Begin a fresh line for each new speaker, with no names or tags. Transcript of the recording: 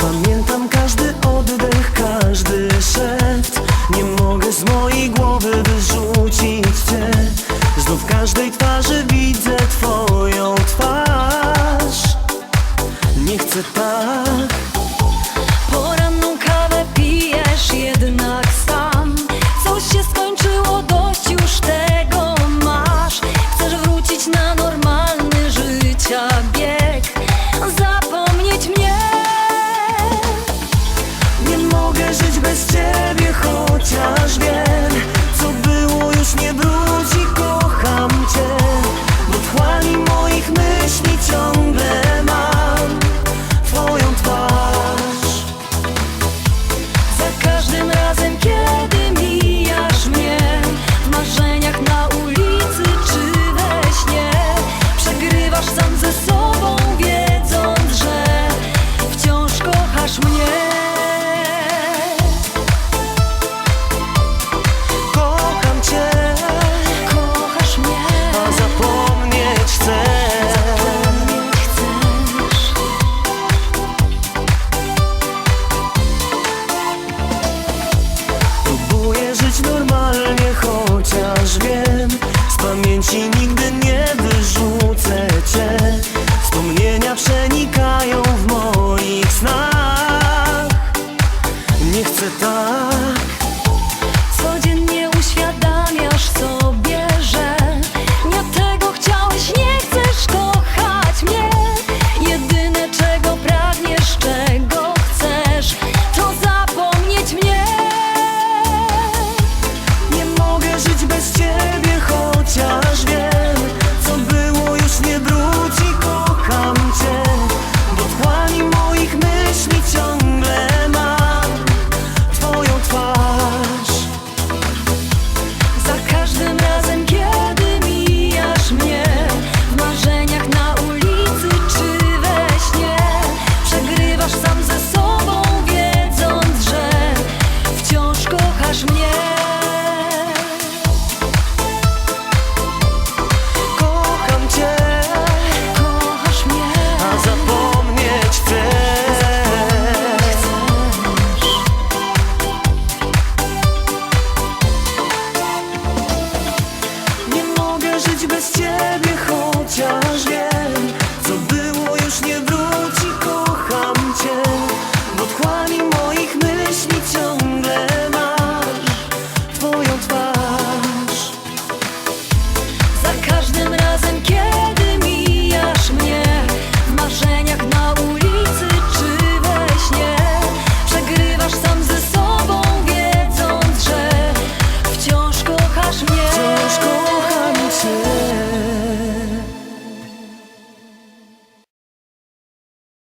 Pamiętam każdy oddech, każdy szept Nie mogę z mojej głowy wyrzucić cię. Znów w każdej twarzy widzę twoją twarz. Nie chcę tak
без
ciebie chociaż wiem changing in the